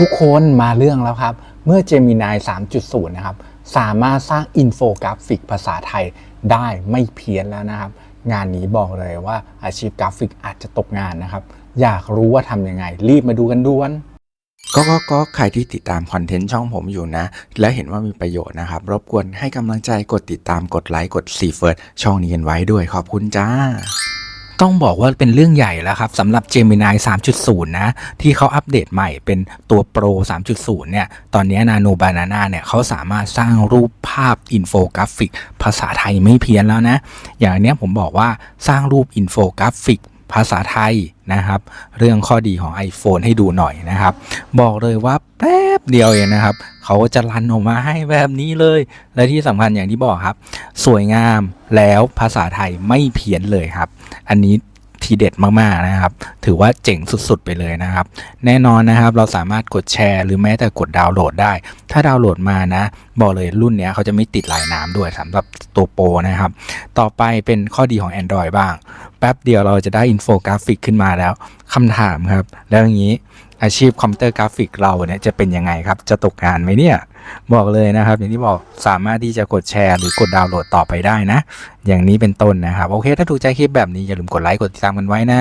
ทุกคนมาเรื่องแล้วครับ เมื่อ Gemini 3.0 นะครับ สามารถสร้างอินโฟกราฟิกภาษาไทยได้ไม่เพี้ยนแล้วนะครับ งานนี้บอกเลยว่าอาชีพกราฟิกอาจจะตกงานนะครับ อยากรู้ว่าทำยังไง รีบมาดูกันด่วนก็ก็ก็ใครที่ติดตามคอนเทนต์ช่องผมอยู่นะ และเห็นว่ามีประโยชน์นะครับ รบกวนให้กำลังใจกดติดตามกดไลค์กดซีเฟิร์ช่องนี้กันไว้ด้วยขอบคุณจ้า ต้องบอกว่าเป็นเรื่องใหญ่แล้วครับสำหรับ Gemini 3.0 นะ ที่เขาอัปเดตใหม่เป็นตัว Pro 3.0 เนี่ย ตอนนี้ Nano Banana เนี่ยเขาสามารถสร้างรูปภาพอินโฟกราฟิก ภาษาไทยไม่เพี้ยนแล้วนะ อย่างนี้ผมบอกว่าสร้างรูปอินโฟกราฟิก ภาษาไทยนะครับ เรื่องข้อดีของ iPhone ให้ดูหน่อยนะครับ บอกเลยว่าแป๊บเดียวเองนะครับ เขาจะรันออกมาให้แบบนี้เลย และที่สำคัญอย่างที่บอกครับ สวยงามแล้วภาษาไทยไม่เพี้ยนเลยครับ อันนี้ ทีเด็ดมากๆนะครับ ถือว่าเจ๋งสุดๆไปเลยนะครับ แน่นอนนะครับเราสามารถกดแชร์ หรือแม้แต่กดดาวน์โหลดได้ ถ้าดาวน์โหลดมานะบอกเลยรุ่นนี้เขาจะไม่ติดลายน้ำด้วยสำหรับตัวโปรนะครับ ต่อไปเป็นข้อดีของ Android บ้าง แป๊บเดียวเราจะได้อินโฟกราฟิกขึ้นมาแล้วคำถามครับ แล้วอย่างนี้ อาชีพคอมพิวเตอร์กราฟิกเราเนี่ยจะเป็นยังไงครับ จะตกงานไหมเนี่ย บอกเลยนะครับ อย่างที่บอกสามารถที่จะกดแชร์หรือกดดาวน์โหลดต่อไปได้นะ อย่างนี้เป็นต้นนะครับ โอเค ถ้าถูกใจคลิปแบบนี้อย่าลืมกดไลค์กดติดตามกันไว้นะ